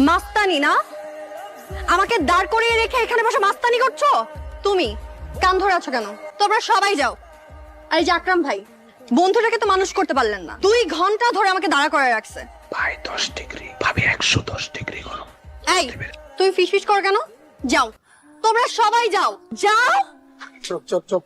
মাস্তানি না? আমাকে দাঁড় করিয়ে রেখে এখানে বসে মাস্তানি করছ? তুমি কান ধরে আছো কেন? তোমরা সবাই যাও। আর এই যে আকরাম ভাই বন্ধুটাকে তো মানুষ করতে পারলেন না। দুই ঘণ্টা ধরে আমাকে দাঁড়া করে রাখছে। ভাই দশ ডিগ্রি। ভাবি একশো দশ ডিগ্রি গরম এই তুমি ফিস ফিস কর কেন? যাও। তোমরা সবাই যাও। যাও। চুপ চুপ চুপ।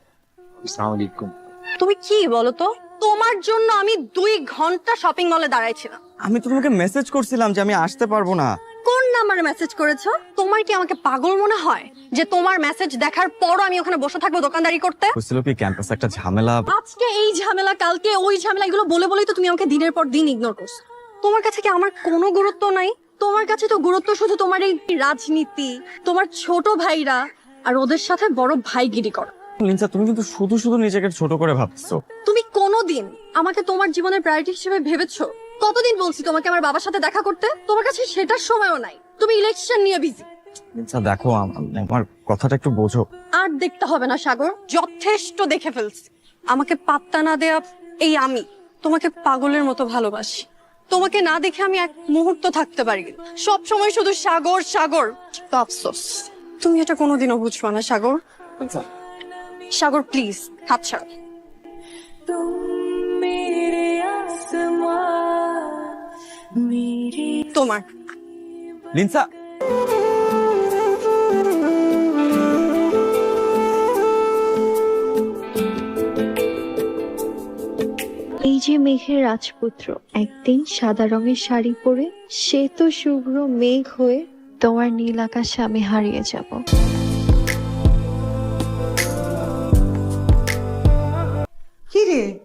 আসসালামু আলাইকুম। তুমি কি বলো তো? তোমার জন্য আমি দুই ঘণ্টা শপিং মলে দাঁড়াইছিলাম। আমি তো তোমাকে মেসেজ করছিলাম যে আমি আসতে পারব না। কোন নাম্বারে মেসেজ করেছ? তোমার কি আমাকে পাগল মনে হয় যে তোমার মেসেজ দেখার পরও আমি ওখানে বসে থাকব দোকানদারি করতে? বুঝছিল কি ক্যাম্পাসে একটা ঝামেলা? আজকে এই ঝামেলা কালকে ওই ঝামেলা এগুলো বলে বলেই তো তুমি আমাকে দিনের পর দিন ইগনোর করছ। তোমার কাছে কি আমার কোনো গুরুত্ব নাই? তোমার কাছে তো গুরুত্ব শুধু তোমার এই রাজনীতি তোমার ছোট ভাইরা আর ওদের সাথে বড় ভাইগিরি করো। লিনসা তুমি কিন্তু শুধু শুধু নিজেকে ছোট করে ভাবছ। তুমি কোনোদিন আমাকে তোমার জীবনের প্রায়োরিটি হিসেবে ভেবেছো কতদিন বলছি তোমাকে আমার বাবার সাথে দেখা করতে? তোমার কাছে সেটার সময়ও নাই। তুমি ইলেকশন নিয়ে বিজি লিনসা দেখো আমার কথাটা একটু বোঝো। আর দেখতে হবে না সাগর। যথেষ্ট দেখে ফেলছি। আমাকে পাত্তা না দেয়া এই আমি। তোমাকে পাগলের মতো ভালোবাসি। তোমাকে না দেখে আমি এক মুহূর্ত থাকতে পারি। সব সময় শুধু সাগর সাগর। তো আফসোস। তুমি এটা কোনোদিনও বুঝবা না সাগর। সাগর প্লিজ হাত ছাড়ো। তোমার। লিনসা। এই যে মেঘের রাজপুত্র একদিন সাদা রঙের শাড়ি পরে সে তো শুভ্র মেঘ হয়ে তোমার নীল আকাশে আমি হারিয়ে যাব। কি রে?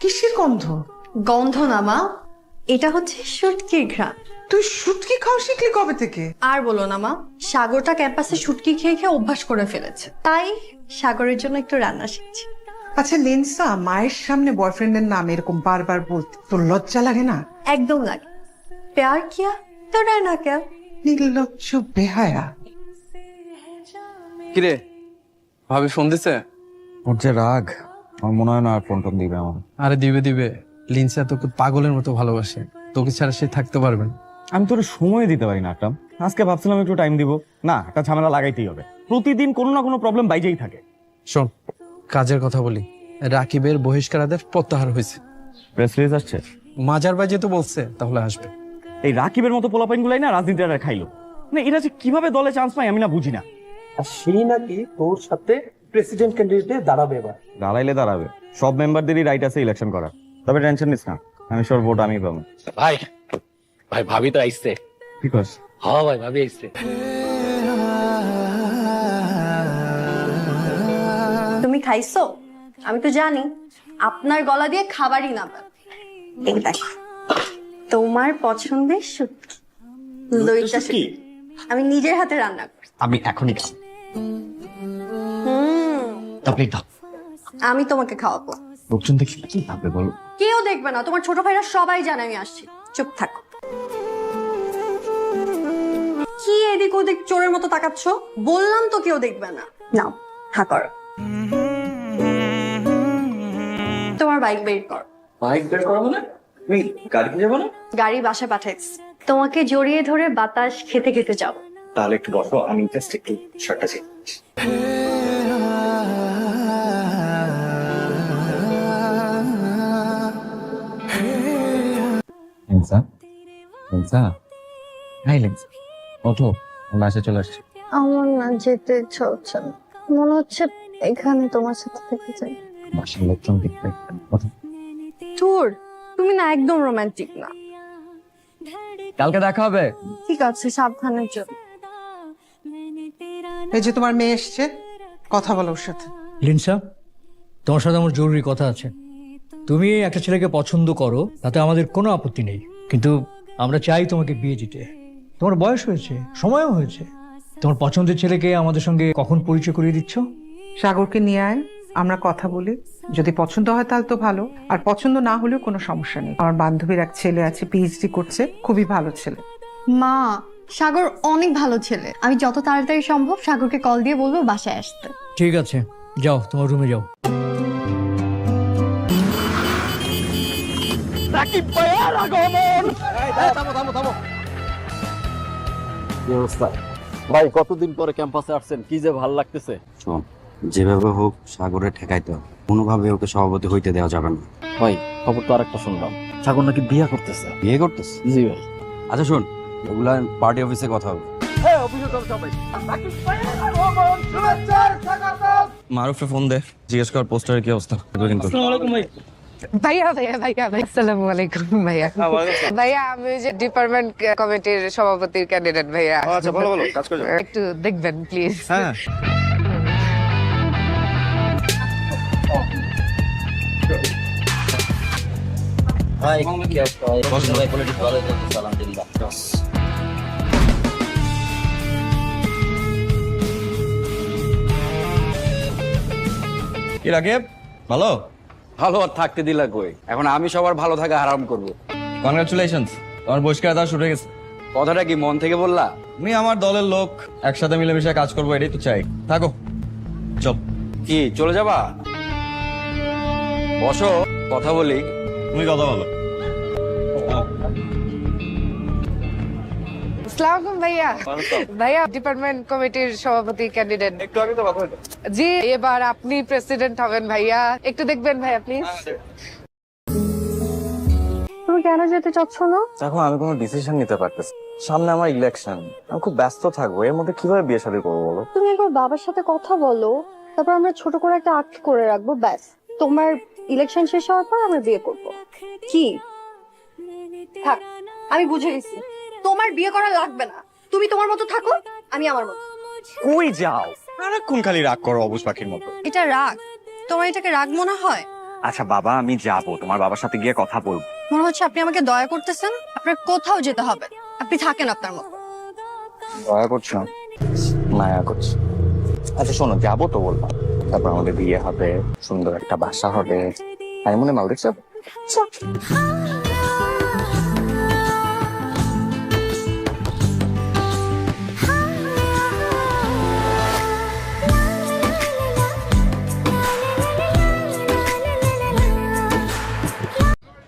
কিসের গন্ধ? গন্ধ না মা এটা হচ্ছে সুটকির ঘ্রাণ। তুই শুটকি খাওয়া শিখলি কবে থেকে? আর বলো না মা সাগরটা ক্যাম্পাসে শুটকি খেয়ে খেয়ে অভ্যাস করে ফেলেছে। তাই সাগরের জন্য একটু রান্না শিখছি। আচ্ছা লেন্সা মায়ের সামনে বয়ফ্রেন্ডের নাম এরকম বারবার বলতে তোর লজ্জা লাগে না? একদম লাগে। প্যার কিয়া? তো না কিয়া। নির্লজ্জ বেহায়া। কিরে ভাবি ফোন দিছে? ওর যে রাগ আমার মনে হয় না আর ফোন টোন দিবে আমার। আরে দিবে দিবে। লিনসা তোকে পাগলের মতো ভালোবাসে। তোকে ছাড়া সে থাকতে পারবে না। আমি তোর সময় দিতে পারি না একটা আজকে ভাবছিলাম একটু টাইম দিব। না একটা ঝামেলা লাগাইতেই হবে। প্রতিদিন কোনো না কোনো প্রবলেম বাইজেই থাকে। শোন কাজের কথা বলি। রাকিবের বহিষ্কারাদের প্রত্যাহার হয়েছে। প্রেস রিলিজ আসছে? মাজার বাজে তো বলছে তাহলে আসবে। এই রাকিবের মতো পোলাপাইন গুলাই না রাজনীতিরা খাইলো। না এরা যে কীভাবে দলে চান্স পায় আমি না বুঝি না। আর সেই নাকি তোর সাথে প্রেসিডেন্ট ক্যান্ডিডেটে দাঁড়াবে এবার। দাঁড়াইলে দাঁড়াবে। সব মেম্বারদেরই রাইট আছে ইলেকশন করার। তবে টেনশন নিস না। আমি সর ভোট আমি পাবো। ভাই ভাই ভাবি তো আইসছে ঠিক আছে হ্যাঁ ভাই ভাবি আইসছে তুমি খাইছো? আমি তো জানি। আপনার গলা দিয়ে খাবারই না পাবে। এই দেখো তোমার পছন্দের শুটকি। লইটা শুটকি। আমি নিজের হাতে রান্না করি। আমি এখনই খাব। হুম। আপনি দাও। আমি তোমাকে খাওয়াবো। লোকজন দেখি কি ভাববে বলো? কেউ দেখবে না তোমার ছোট ভাইরা সবাই জানে আমি আসছি। চুপ থাকো। কি এদিক ওদিক চোরের মতো তাকাচ্ছ? বললাম তো কেউ দেখবে না। নাও হা করো। তোমার বাইক বের কর। বাইক বের করা মানে? তুমি গাড়িতে যাব না? গাড়ি বাসায় পাঠাইছি তোমাকে জড়িয়ে ধরে বাতাস খেতে খেতে যাও তাহলে একটু বসো আমি জাস্ট একটু শার্টটা চেক লিনসা। লিনসা? হাই লিনসা। ওঠো বাসে চলে আসছি। আমার না যেতে ইচ্ছা হচ্ছে না। মনে হচ্ছে এখানে তোমার সাথে থেকে যাই। বাসার লোকজন দেখবে ওঠো। তোর তুমি না একদম রোমান্টিক না। কালকে দেখা হবে। ঠিক আছে সাবধানের জন্য এই যে তোমার মেয়ে এসছে কথা বলো ওর সাথে। লিনসা তোমার সাথে আমার জরুরি কথা আছে। তুমি একটা ছেলেকে পছন্দ করো তাতে আমাদের কোনো আপত্তি নেই। কিন্তু আমরা চাই তোমাকে বিয়ে দিতে। তোমার বয়স হয়েছে সময়ও হয়েছে। তোমার পছন্দের ছেলেকে আমাদের সঙ্গে কখন পরিচয় করিয়ে দিচ্ছ? সাগরকে নিয়ে আয় আমরা কথা বলি। যদি পছন্দ হয় তাহলে তো ভালো আর পছন্দ না হলেও কোনো সমস্যা নেই। আমার বান্ধবীর এক ছেলে আছে পিএইচডি করছে খুবই ভালো ছেলে। মা সাগর অনেক ভালো ছেলে। আমি যত তাড়াতাড়ি সম্ভব সাগরকে কল দিয়ে বলব বাসায় আসতে। ঠিক আছে যাও তোমার রুমে যাও। কি অবস্থা? ভাই কতদিন পরে ক্যাম্পাসে আসছেন? কি যে ভালো লাগতেছে? শোন যেভাবে হোক সাগরে ঠেকাইতে হবে। কোনোভাবে ওকে সভাপতি হইতে দেওয়া যাবে না। ভাই খবর তো আরেকটা শুনলাম। সাগর নাকি বিয়ে করতেছে? বিয়ে করতেছ? জি ভাই। আচ্ছা শোন ওগুলা পার্টি অফিসে কথা হবে। মারুফে ফোন দে জিজ্ঞেস কর পোস্টারের কি অবস্থা? কিন্তু ভাইয়া ভাইয়া ভাইয়া ভাই আসসালামু আলাইকুম ভাইয়া। ভাইয়া আমি যে ডিপার্টমেন্ট কমিটির সভাপতির ক্যান্ডিডেট ভাইয়া। আচ্ছা ভালো ভালো কাজ করে একটু দেখবেন প্লিজ হ্যাঁ। ভাই কি অবস্থা? ভাই পলিটিক্স কি ভালো? ভালো আর থাকতে দিলা কই? এখন আমি সবার ভালো থাকা আরাম করব। কনগ্রাচুলেশনস তোমার বহিষ্কার দেওয়া শুরু হয়ে গেছে। কথাটা কি মন থেকে বললা? তুমি আমার দলের লোক একসাথে মিলেমিশে কাজ করব এটাই তো চাই। থাকো চল। কি চলে যাবা? বসো কথা বলি। তুমি কথা বলো। আসসালামু ভাইয়া। ভাইয়া ডিপার্টমেন্ট কমিটির সভাপতি ক্যান্ডিডেট একটু আগে তো কথা হলো জি এবার আপনি প্রেসিডেন্ট হবেন ভাইয়া। একটু দেখবেন ভাইয়া প্লিজ তুমি কেন যেতে চাচ্ছ না? দেখো আমি কোনো ডিসিশন নিতে পারতেছি সামনে আমার ইলেকশন আমি খুব ব্যস্ত থাকব। এর মধ্যে কীভাবে বিয়ে শাদী করব বলো? তুমি একবার বাবার সাথে কথা বলো। তারপর আমরা ছোট করে একটা আক্ট করে রাখব ব্যাস। তোমার ইলেকশন শেষ হওয়ার পর আমরা বিয়ে করব। কি? থাক আমি বুঝে গেছি। তোমার বিয়ে করা লাগবে না। তুমি তোমার মতো থাকো আমি আমার মতো। কই যাও? সারাক্ষণ খালি রাগ করো অবুজ পাখির মতো। এটা রাগ। তোমার এটাকে রাগ মনে হয়? আচ্ছা বাবা আমি যাব। তোমার বাবার সাথে গিয়ে কথা বলব। মনে হচ্ছে আপনি আমাকে দয়া করতেছেন। আপনার কোথাও যেতে হবে। আপনি থাকেন আপনার মতো। দয়া করছ? মায়া করছি। আচ্ছা শোনো যাব তো বললাম। তারপর আমাদের বিয়ে হবে সুন্দর একটা বাসা হবে। আমি মনে মাল দেখছ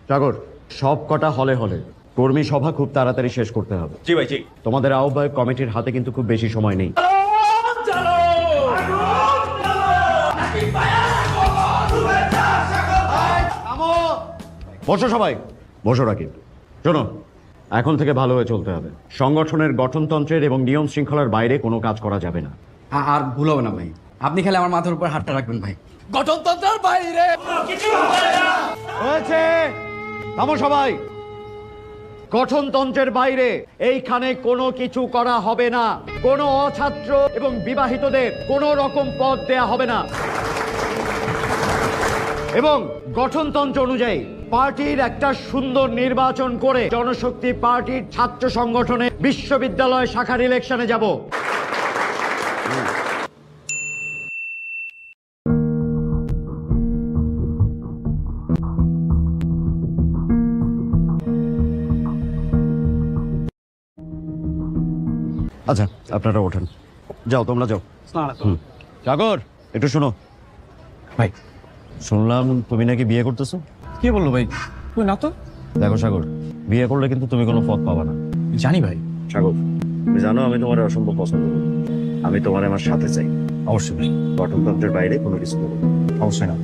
সাগর সব কটা হলে হলে কর্মী সভা খুব তাড়াতাড়ি শেষ করতে হবে। জি ভাই জি। তোমাদের আহ্বায়ক কমিটির হাতে কিন্তু খুব বেশি সময় নেই। বসো সবাই বসো রাকিব। শোনো এখন থেকে ভালো হয়ে চলতে হবে। সংগঠনের গঠনতন্ত্রের এবং নিয়ম শৃঙ্খলার বাইরে কোনো কাজ করা যাবে না। আর ভুল হবে না ভাই। আপনি খালি আমার মাথার উপর হাতটা রাখবেন ভাই। গঠনতন্ত্রের বাইরে হয়েছে। থামো সবাই। গঠনতন্ত্রের বাইরে এইখানে কোনো কিছু করা হবে না। কোনো অছাত্র এবং বিবাহিতদের কোনো রকম পদ দেয়া হবে না। এবং গঠনতন্ত্র অনুযায়ী পার্টির একটা সুন্দর নির্বাচন করে জনশক্তি পার্টির ছাত্র সংগঠনে বিশ্ববিদ্যালয় শাখার ইলেকশনে যাব। আচ্ছা আপনারা ওঠেন। যাও তোমরা যাও। হুম। সাগর একটু শোনো। ভাই। শুনলাম তুমি নাকি বিয়ে করতেছো? কে বলল ভাই? তুই না তো? দেখো সাগর বিয়ে করলে কিন্তু তুমি কোনো পথ পাবা না। জানি ভাই। সাগর তুমি জানো আমি তোমার অসম্ভব পছন্দ করি। আমি তোমার আমার সাথে চাই। অবশ্যই ভাই। গঠনতন্ত্রের বাইরে কোনো কিছু করব না। অবশ্যই না।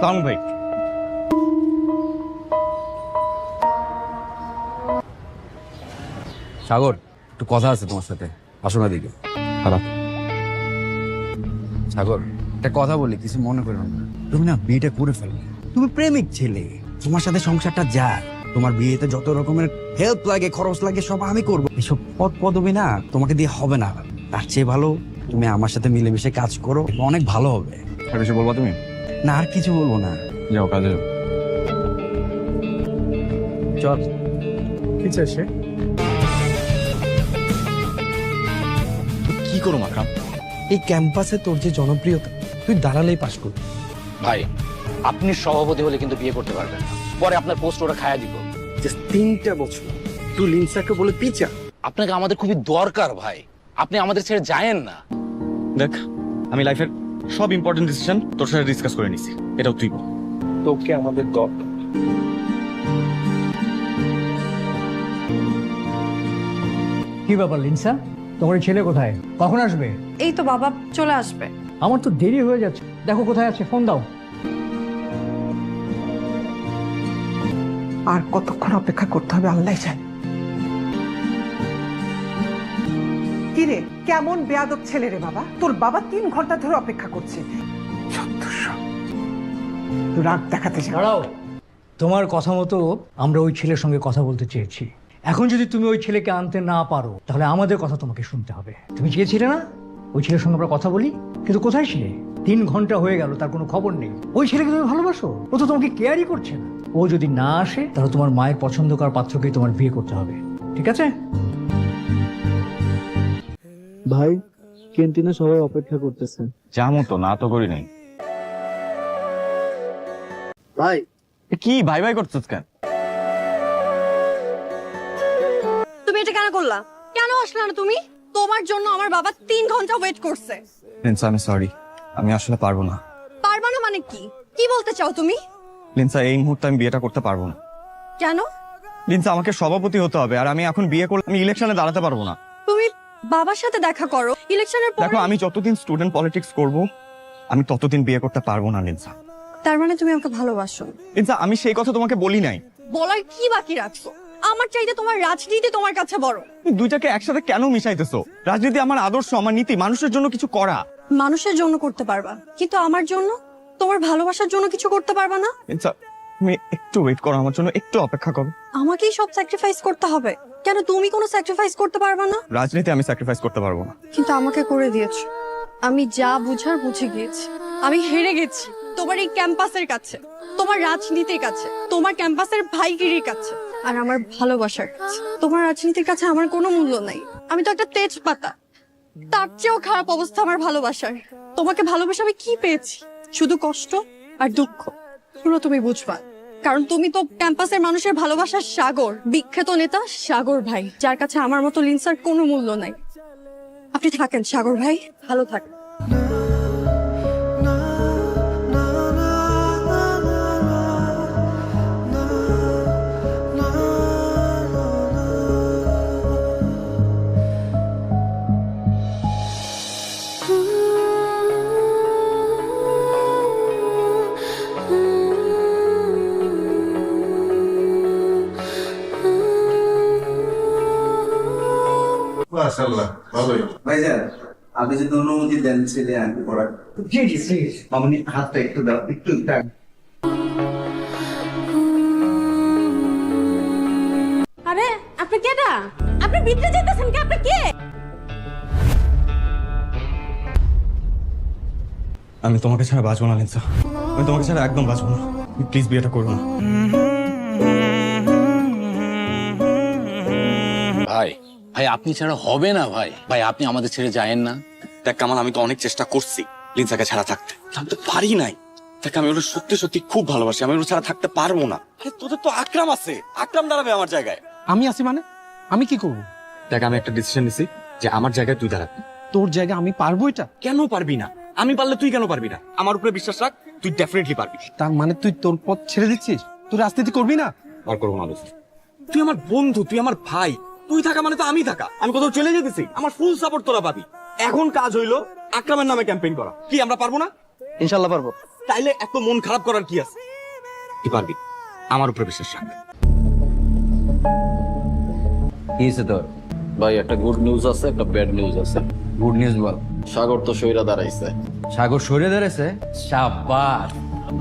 সালাম ভাই। সাগর একটু কথা আছে তোমার সাথে। আসো না দিকে খারাপ। সাগর একটা কথা বলি কিছু মনে করো না। তুমি না বিয়েটা করে ফেলবে তুমি প্রেমিক ছেলে। তোমার সাথে সংসারটা যা তোমার বিয়েতে যত রকমের হেল্প লাগে খরচ লাগে সব আমি করব। এসব পদ পদবি না তোমাকে দিয়ে হবে না। তার চেয়ে ভালো তুমি আমার সাথে মিলেমিশে কাজ করো অনেক ভালো হবে। আর কিছু বলবা তুমি? না আর কিছু বলব না। যাও কাজে যাও। চল। কি চাই কি করো মাকরাম এই ক্যাম্পাসে তোর যে জনপ্রিয়তা তুই দাঁড়ালেই পাশ করবি। ভাই আপনি সভাপতি হলে কিন্তু বিয়ে করতে পারবেন না। পরে আপনার পোস্ট ওরা খায়া দিব। জাস্ট তিনটা বছর। তুই লিনসাকে বলে পিচা। আপনাকে আমাদের খুবই দরকার ভাই। আপনি আমাদের ছেড়ে যায়েন না। দেখ আমি লাইফের সব ইম্পর্টেন্ট ডিসিশন তোর সাথে ডিসকাস করে নিছি। এটাও তুই বল। তোকে আমাদের দরকার। কি ব্যাপার লিনসা? তোমার ছেলে কোথায়? কখন আসবে? এই তো বাবা চলে আসবে। আমার তো দেরি হয়ে যাচ্ছে। দেখো কোথায় আছে ফোন দাও। আর কতক্ষণ অপেক্ষা করতে হবে আল্লাহ জানে। কিরে কেমন বেয়াদব ছেলে রে বাবা? তোর বাবা তিন ঘণ্টা ধরে অপেক্ষা করছে। রাগ দেখাতে দাঁড়াও। তোমার কথা মতো আমরা ওই ছেলের সঙ্গে কথা বলতে চেয়েছি। এখন যদি তুমি ওই ছেলেকে আনতে না পারো তাহলে আমাদের কথা তোমাকে শুনতে হবে। তুমি চেয়েছিলে না? ওই ছেলের সঙ্গে আমরা কথা বলি। কিন্তু কোথায় সে? তিন ঘণ্টা হয়ে গেল তার কোনো খবর নেই। ওই ছেলেকে তুমি ভালোবাসো? ও তো তোমাকে কেয়ারই করছে না। ও যদি না আসে তাহলে তোমার মায়ের পছন্দ করার পাত্রকেই তোমার বিয়ে করতে হবে। ঠিক আছে? ভাই ক্যান্টিনে সবাই অপেক্ষা করতেছে। যাব তো না তো করি নাই। ভাই। কি ভাই ভাই করছিস কেন? তুমি এটা কেন করলা? কেন আসলে না তুমি? তোমার জন্য আমার বাবা তিন ঘণ্টা ওয়েট করছে। লিন্সা আমি সরি আমি আসলে পারব না। পারবা না মানে কি? কি বলতে চাও তুমি? লিন্সা এই মুহূর্তে আমি বিয়েটা করতে পারব না। কেন? লিন্সা আমাকে সভাপতি হতে হবে আর আমি এখন বিয়ে করলে আমি ইলেকশনে দাঁড়াতে পারব না। তুমি বাবার সাথে দেখা করো। ইলেকশনের পর দেখো আমি যতদিন স্টুডেন্ট পলিটিক্স করব আমি ততদিন বিয়ে করতে পারব না লিন্সা তার মানে তুমি আমাকে ভালোবাসো। লিন্সা আমি সেই কথা তোমাকে বলি নাই। বলার কি বাকি রাখছো? আমার চাইতে তোমার রাজনীতি তোমার কাছে বড়। দুইটাকে একসাথে কেন মিশাইতেছো? রাজনীতি আমার আদর্শ আমার নীতি মানুষের জন্য কিছু করা। মানুষের জন্য করতে পারবা কিন্তু আমার জন্য? তোমার ভালোবাসার জন্য কিছু করতে পারবা না? তুমি একটু ওয়েট করো আমার জন্য একটু অপেক্ষা করো। আমাকেই সব স্যাক্রিফাইস করতে হবে। কেন তুমি কোনো স্যাক্রিফাইস করতে পারবা না? রাজনীতি আমি স্যাক্রিফাইস করতে পারব না। কিন্তু আমাকে করে দিয়েছ। আমি যা বুঝার বুঝে গিয়েছি। আমি হেরে গেছি। তোমার এই ক্যাম্পাসের কাছে তোমার রাজনীতির কাছে তোমার ক্যাম্পাসের ভাইগিরির কাছে। আর আমার ভালোবাসার কাছে। তোমার রাজনীতির কাছে আমার কোনো মূল্য নাই। আমি তো একটা তেজপাতা। তার চেয়েও খারাপ অবস্থা আমার ভালোবাসার। তোমাকে ভালোবাসা আমি কি পেয়েছি? শুধু কষ্ট আর দুঃখ। পুরো তুমি বুঝবা। কারণ তুমি তো ক্যাম্পাসের মানুষের ভালোবাসার সাগর, বিখ্যাত নেতা সাগর ভাই, যার কাছে আমার মতো লিন্সার কোনো মূল্য নাই। আপনি থাকেন সাগর ভাই। ভালো থাকেন ভাইজান আপনি যদি অনুমতি দেন ছেলে আনতে পড়ার। জি জি প্লিজ। মামনি হাতটা একটু দাও একটু দাও। আরে আপনি কেডা? আপনি ভিতরে যেতেছেন কি? আপনি কে? আমি তোমাকে ছাড়া বাঁচবো না লিন্সা। আমি তোমাকে ছাড়া একদম বাঁচবো না। প্লিজ বিয়েটা করো না। ভাই ভাই আপনি ছাড়া হবে না ভাই। ভাই আপনি আমাদের ছেড়ে যায়েন না। দেখ কামাল আমি তো অনেক চেষ্টা করছি লিন্সাকে ছাড়া থাকতে। আমি তো পারি নাই। দেখ আমি ওটা সত্যি সত্যি খুব ভালোবাসি। আমি ওটা ছাড়া থাকতে পারব না। আরে তোদের তো আকরাম আছে। আকরাম দাঁড়াবে আমার জায়গায়। আমি আছি মানে? আমি কি করব? দেখ আমি একটা ডিসিশন নিছি যে আমার জায়গায় তুই দাঁড়াবি। তোর জায়গা আমি পারব এটা? কেন পারবি না? আমি পারলে তুই কেন পারবি না? আমার উপরে বিশ্বাস রাখ তুই ডেফিনেটলি পারবি। তার মানে তুই তোর পথ ছেড়ে দিচ্ছিস? তুই রাজনীতি করবি না? আর করব না তুই আমার বন্ধু তুই আমার ভাই। তুই থাকা মানে তো আমি থাকা। আমি কোথাও চলে যেতেছি। আমার ফুল সাপোর্ট তোরা পাবি। এখন কাজ হইল আকরামের নামে ক্যাম্পেইন করা। কি আমরা পারব না? ইনশাল্লাহ পারব। তাইলে এত মন খারাপ করার কি আছে? তুই পারবি? আমার উপরে বিশ্বাস রাখ। কি হয়েছে তোর? ভাই একটা গুড নিউজ আছে একটা ব্যাড নিউজ আছে। গুড নিউজ বল। সাগর তো দাঁড়াইছে। সাগর সরে দাঁড়াইছে? সাবাস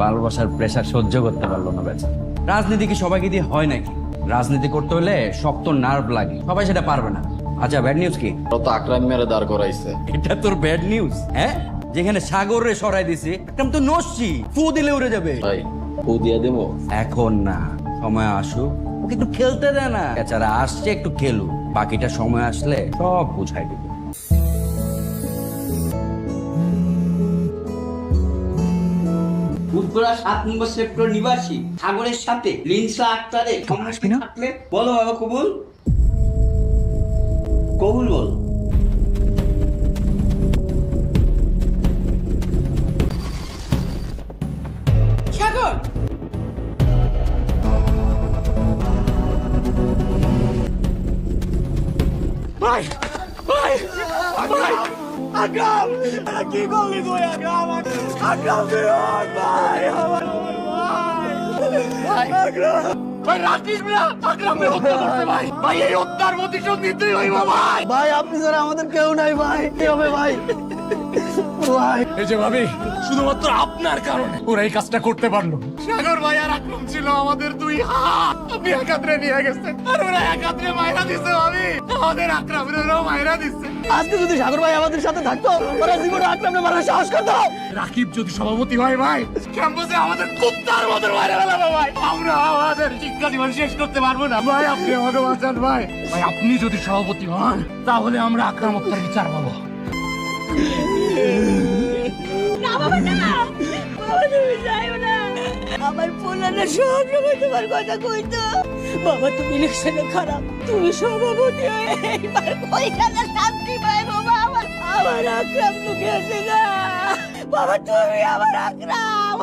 ভালোবাসার প্রেশার সহ্য করতে পারল না বেচা রাজনীতি কি সবাইকে দিয়ে হয় নাকি? রাজনীতি করতে হলে শক্ত নার্ভ লাগে। সবাই সেটা পারবে না। আচ্ছা ব্যাড নিউজ কি? তো আকরাম মেরে দাঁড় করাইছে। এটা তোর ব্যাড নিউজ হ্যাঁ? যেখানে সাগরে সরাই দিছে একদম তো নসছি ফু দিলে উড়ে যাবে। ভাই ফু দিয়া দেবো? এখন না সময় আসুক। ওকে একটু খেলতে দে না। বেচারা আসছে একটু খেলুক। বাকিটা সময় আসলে সব বুঝাই দিবে। উত্তরা সাত নম্বর সেক্টর নিবাসী। সাগরের সাথে লিনসা আক্তারের সম্মুখে থাকলে বলো বাবা কবুল। কবুল বল। আকরাম কি করলি তুই আকরাম আকরাম তুই ওঠ, ভাই আমার ভাই। আকরাম ভাই রাখিস না? আকরাম হত্যা করছে ভাই। ভাই এই হত্যার প্রতিশোধ নিতেই হইব ভাই। ভাই আপনি ছাড়া আমাদের কেউ নাই ভাই। কি হবে ভাই? ভাই এই যে ভাবি শুধুমাত্র আপনার কারণে ওরা এই কাজটা করতে পারল সাগর ভাই আর আকরাম ছিল আমাদের দুই হাত। আপনি একাত্রে নিয়ে গেছেন। আর ওরা একাত্রে মাইরা দিছে ভাবি। আমাদের আকরামের ওরাও মাইরা দিচ্ছে আজকে যদি সাগর ভাই আমাদের সাথে থাকতো ওরা জীবনে আকরামে মারার সাহস করতো। রাকিব যদি সভাপতি হয় ভাই ক্যাম্পাসে আমাদের কুত্তার মতো মারা ফেলাবো ভাই। আমরা আমাদের শিক্ষা জীবন শেষ করতে পারব না। ভাই আপনি আমাকে বাঁচান ভাই। ভাই আপনি যদি সভাপতি হন তাহলে আমরা আকরাম হত্যার বিচার পাবো। আমার পোলানা সব সময় তোমার কথা কইতো। বাবা তুমি ইলেকশনে খারাপ তুমি সভাপতি হয়ে এইবার কইখানে শান্তি পাইবো বাবা? আমার আকরাম তো গেছে না। বাবা তুমি আমার আকরাম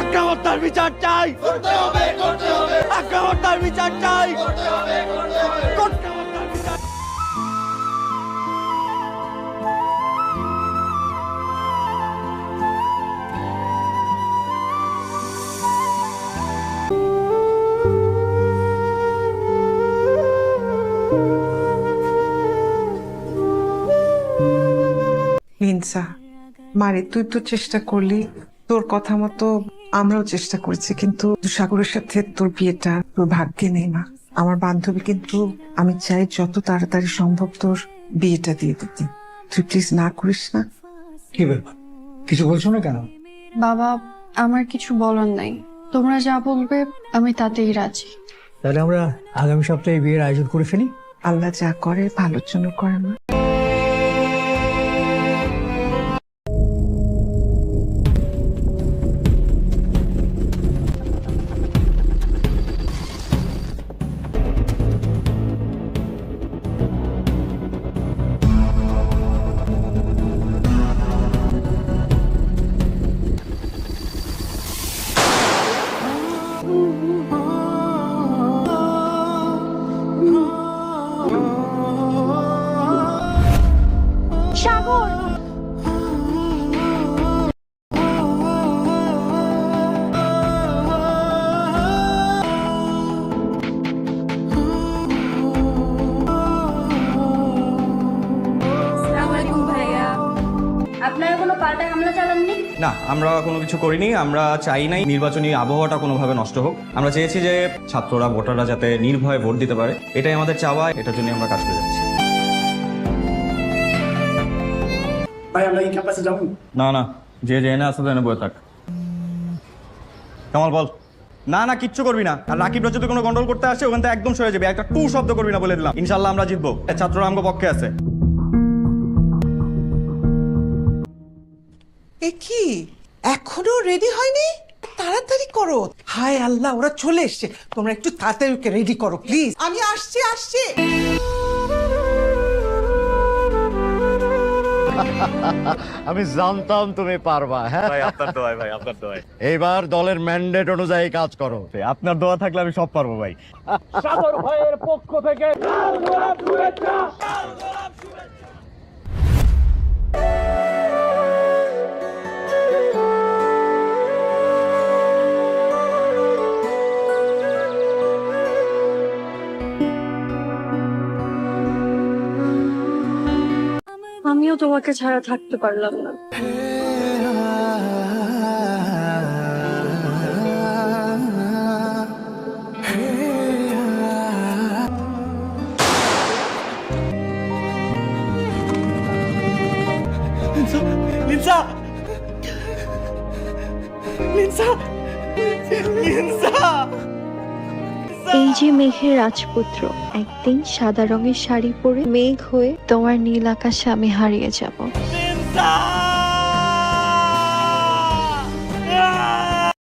আকরাম হত্যার বিচার চাই। করতে হবে করতে হবে। আকরাম হত্যার বিচার চাই। করতে হবে করতে হবে। লিনসা মারে তুই তো চেষ্টা করলি। তোর কথা মতো আমরাও চেষ্টা করেছি কিন্তু সাগরের সাথে তোর বিয়েটা তোর ভাগ্যে নেই মা। আমার বান্ধবী কিন্তু আমি চাই যত তাড়াতাড়ি সম্ভব তোর বিয়েটা দিয়ে দিতে। তুই প্লিজ না করিস না। কি ব্যাপার? কিছু বলছো না কেন? বাবা আমার কিছু বলার নাই। তোমরা যা বলবে আমি তাতেই রাজি। তাহলে আমরা আগামী সপ্তাহে বিয়ের আয়োজন করে ফেলি? আল্লাহ যা করে ভালোর জন্য করে না আপনারা কোনো পাল্টা হামলা চালাননি? না আমরা কোনো কিছু করিনি আমরা চাই নাই নির্বাচনী আবহাওয়াটা কোনোভাবে নষ্ট হোক। আমরা চেয়েছি যে ছাত্ররা ভোটাররা যাতে নির্ভয়ে ভোট দিতে পারে। এটাই আমাদের চাওয়া এটার জন্য আমরা কাজ করে যাচ্ছি। ভাই আমরা এই ক্যাম্পাসে যাব? না না যে যে না আসলে এনে বয়ে থাক। কামাল বল। না না কিচ্ছু করবি না। আর রাকিবরা যদি কোনো গন্ডল করতে আসে ওখান থেকে একদম সরে যাবে। একটা টু শব্দ করবি না বলে দিলাম। ইনশাল্লাহ আমরা জিতবো। ছাত্ররা আমগো পক্ষে আছে। এ কি? এখনও রেডি হয়নি? তাড়াতাড়ি করো। হায় আল্লাহ ওরা চলে এসছে। তোমরা একটু তাড়াতাড়ি ওকে রেডি করো প্লিজ আমি আসছি আসছি। আমি জানতাম তুমি পারবা হ্যাঁ? ভাই আপনার দোয়াই ভাই আপনার দোয়াই এইবার দলের ম্যান্ডেট অনুযায়ী কাজ করো। আপনার দোয়া থাকলে আমি সব পারব ভাই। সাগর ভাইয়ের পক্ষ থেকে আমিও তোমাকে ছাড়া থাকতে পারলাম না। যে মেঘের রাজপুত্র, একদিন সাদা রঙের শাড়ি পরে মেঘ হয়ে তোমার নীল আকাশে আমি হারিয়ে যাব।